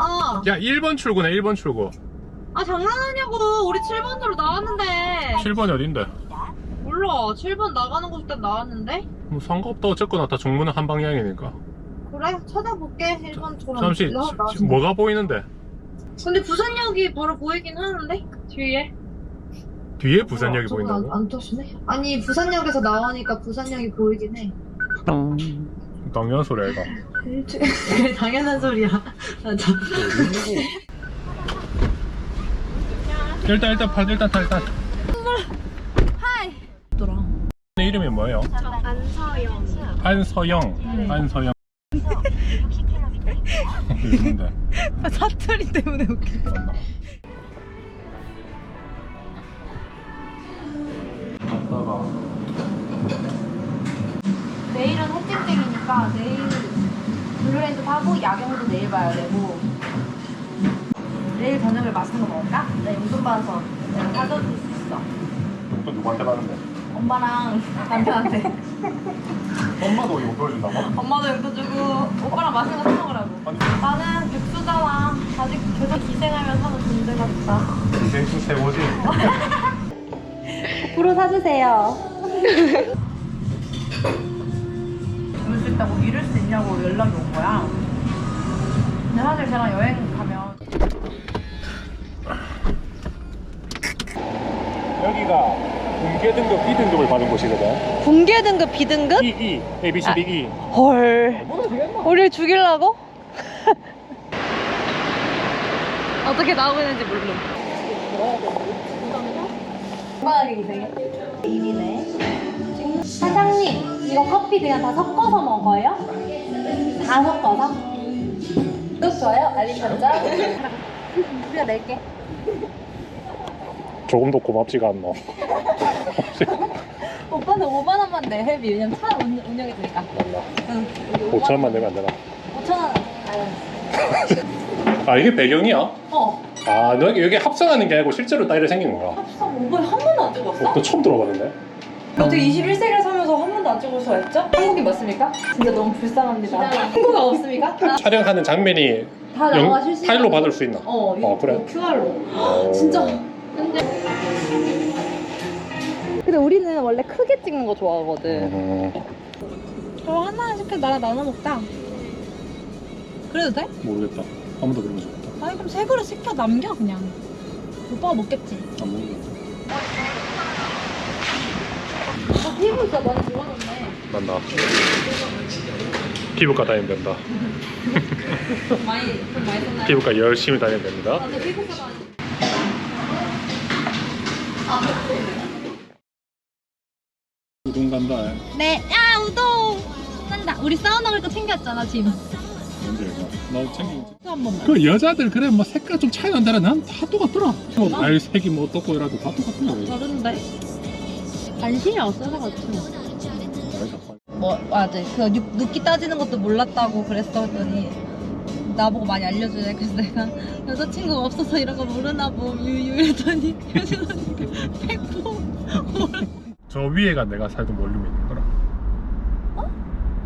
아, 야 1번 출구네 1번 출구 아 장난하냐고. 우리 7번으로 나왔는데. 7번이 어딘데? 몰라. 7번 나가는 곳 일단 나왔는데. 뭐 상관없다 어쨌거나 다 정문은 한 방향이니까 그래, 찾아볼게. 1번처럼. 잠시 지- 뭐가 보이는데? 근데 부산역이 바로 보이긴 하는데? 뒤에. 뒤에 부산역이 어, 저건 보인다고? 안, 안 터지네? 아니, 부산역에서 나오니까 부산역이 보이긴 해. 당연한 소리야 이거 그래, 당연한 소리야. 맞아. 일단 일단 파 일단 타 일단 하이. 내 이름이 뭐예요? 안서영. 안서영 안서영 이름인데 사투리 때문에 웃겨. 내일 봐야 되고 내일 저녁을 맛있는 거 먹을까? 나 용돈 받아서 내가 사줄 수 있어. 또 누구한테 가는데? 엄마랑 남편한테. 엄마도 이거 보여준다고? 엄마도 용돈 주고 오빠랑 맛있는 거 사 먹으라고. 아니 나는 백수잖아. 아직 계속 기생하면 사는 존재 같다. 인생 세워지 프로 사주세요. 이럴 수 있다고 이럴 수 있냐고 연락이 온 거야. 근데 사실 제가 여행 가면 여기가 공개 등급 B 등급을 받은 곳이거든 공개 등급, 비등급? E E A B C D E 헐. 우리를 죽이려고? 어떻게 나오고 있는지 모르는. 건강하게 기생해. 일이네. 사장님, 이거 커피 그냥 다 섞어서 먹어요? 다 섞어서? 좋아요, 알림 설정. 우리가 낼게. 조금도 고맙지가 않노 오빠는 5만 원만 내, 회비. 왜냐면 차 운, 운영해 주니까. 응. 5천 원만 내면 안 되나? 5천 원. 아 이게 배경이야? 어. 아 여기, 여기 합성하는 게 아니고 실제로 따위를 생기는 거야 합성 5분 한 번도 안 찍었어? 어, 또 처음 들어봤는데 어떻게 21세기를 살면서 한 번도 안 찍어서 했죠? 한국인 맞습니까? 진짜 너무 불쌍합니다. 한국어 없습니까? 다, 촬영하는 장면이 다 영- 나와 실시간. 파일로 받을 수 있나? 어, 어, 그래? QR로. 어. 진짜. 근데 우리는 원래 크게 찍는 거 좋아하거든. 음, 그럼 하나 시켜 나랑 나눠 먹자. 그래도 돼? 모르겠다 아무도 그런 거 좋겠다 아니 그럼 세 그릇 시켜 남겨 그냥. 오빠가 먹겠지. 안 먹는 거 어, 피부 진짜 많이 좋아졌네. 난다 피부과 다니면 된다 좀 많이, 좀 많이 썼나요? 피부과 열심히 다니면 됩니다 아, 근데 피부가 많이. 우동 간다 네. 야 우동. 난다. 우리 사우나 갈거 챙겼잖아 짐. 뭔지 이거 나 챙기지 한 번만. 그 여자들 그래 뭐 색깔 좀 차이 난다라 난 다 똑같더라 뭐 발색이 뭐 어떻고 이라도 다 똑같더라 다른데. 관심이 없어서 그렇지 뭐. 뭐뭐 맞아. 그 육- 눕기 따지는 것도 몰랐다고 그랬어 했더니 나보고 많이 알려주래. 그래서 내가 여자친구가 없어서 이런 거 모르나 보 유유 이랬더니 효진 언니가 백보. 저 위에가 내가 살던 원룸이 있는 거라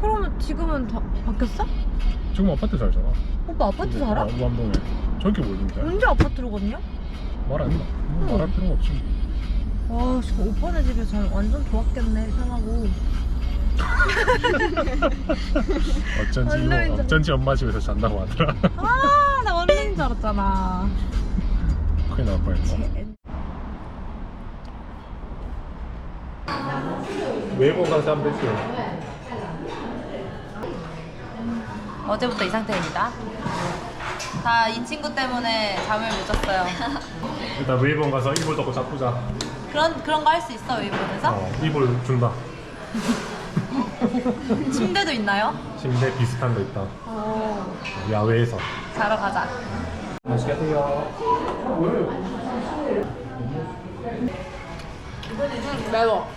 그러면 지금은 다 바뀌었어? 지금 아파트 살잖아 오빠 아파트 살아? 아, 우암동에 저기 원룸인데 언제 아파트로 갔냐? 말안 했나? 뭐 말할 필요가 없지 와, 지금 오빠네 집에 잘 완전 좋았겠네, 편하고. 어쩐지 이거 원룸인 줄- 어쩐지 엄마 집에서 잔다고 하더라 아, 나 원래인 줄 알았잖아. 큰일 날 뻔했어 외국 가서 한번 뵀어요 어제부터 이 상태입니다. 다 이 친구 때문에 잠을 못 잤어요. 일단 웨이번 가서 이불 덮고 자꾸자 그런 그런 거 할 수 있어 웨이브에서? 어, 이불 준다 침대도 있나요? 침대 비슷한 거 있다 오. 야외에서 자러 가자. 맛있게 드세요 매워.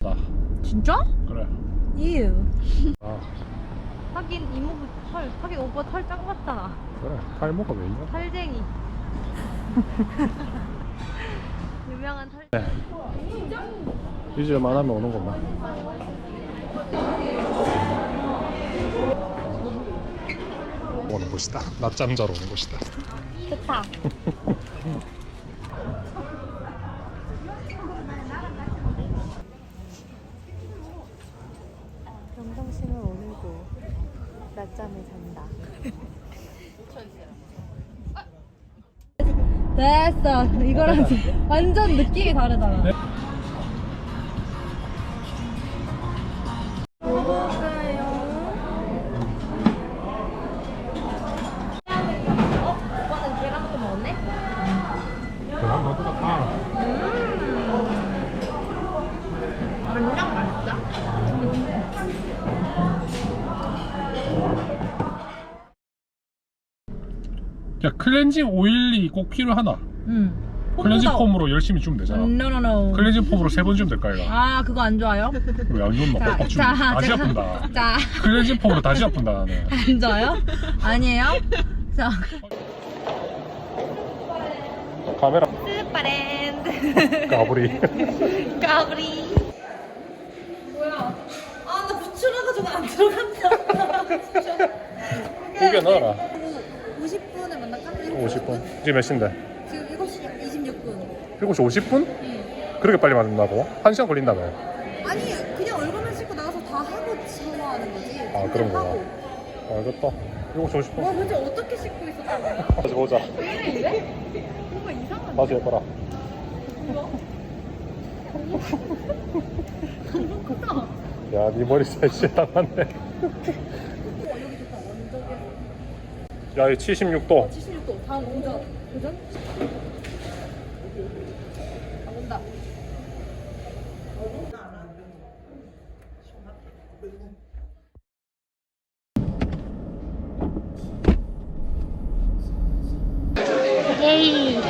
나 진짜? 그래 이유. 아 하긴 이모부 털, 하긴 오빠 털짱 같잖아. 그래 탈모가 왜 있나? 털쟁이. 유명한 털. 네. 이제 만하면 오는 것만 오는 곳이다. 낮잠 자러 오는 곳이다. 좋다. 경정심을 오늘고 낮잠을 잔다. 됐어. 이거랑 좀 완전 느낌이 다르잖아. 클렌징 오일이 꼭 필요하나? 응. 클렌징 폼으로 열심히 주면 되잖아. No, no. 클렌징 폼으로 세 번 주면 될까 이거? 아, 그거 안 좋아요? 왜 안 좋나? 자, 빡빡 주면 자, 다시 제가- 아픈다. 자, 클렌징 폼으로 다시 아픈다 나는. 안 좋아요? 아니에요? 자, 카메라 스파랜드. 까불이. 까불이. 뭐야? 아, 나 부추라가지고 안 들어간다. 고개 넣어라. 50분에 만날까? 50분. 지금 몇 시인데? 지금 7시 26분. 7시 50분? 그렇게 빨리 만든다고? 1시간 걸린다며. 아니, 그냥 얼굴만 씻고 나가서 다 하고 샤워하는 거지. 아, 그런 거야. 하고. 알겠다. 7시 50분. 와, 근데 어떻게 씻고 있었다고? 다시 보자. 뭔가 이상한데? 다시 해봐라. 야, 네 머리 사이즈 남았네. 야, 이 76도. 76도. 다음 운전. 도전? 아, 온다. 예이.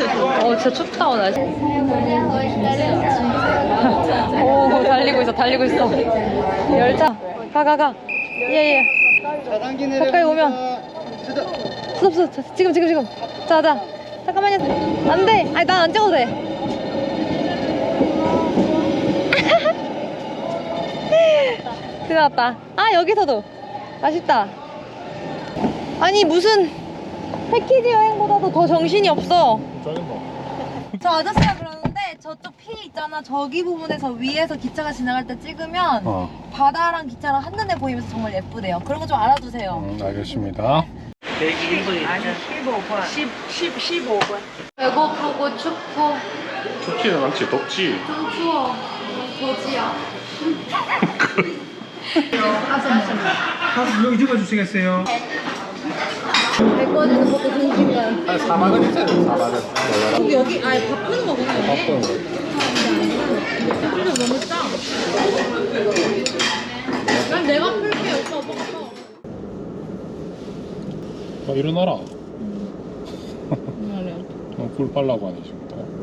어, 진짜 춥다, 오늘. 오, 달리고 있어, 달리고 있어. 열차. 가, 가, 가. 예, 예. 가까이 오면. 스톱, 스톱. 지금, 지금, 지금. 자, 자. 잠깐만요. 안 돼. 아니, 난 안 찍어도 돼. 났다. 아, 여기서도. 아쉽다. 아니, 무슨 패키지 여행보다도 더 정신이 없어. 짜증 나. 저 아저씨가 그러는데 저쪽 피 있잖아. 저기 부분에서 위에서 기차가 지나갈 때 찍으면 어, 바다랑 기차랑 한눈에 보이면서 정말 예쁘대요. 그런 거 좀 알아두세요. 음, 알겠습니다. 배고프고 춥고. 춥지는 않지, 덥지. 좀 추워. 더지야. 여기 적어주시겠어요? 갈 꺼지는 것도 중심간 한 4만 원 있잖아, 4만 원. 여기 여기 아예 바꾸는 거구나 여기 바쁜 거. 근데 너무 싸. 난 내가 풀게 오빠 오빠가 써. 어, 일어나라. 어, 굴 빨라고 하니 지금 또.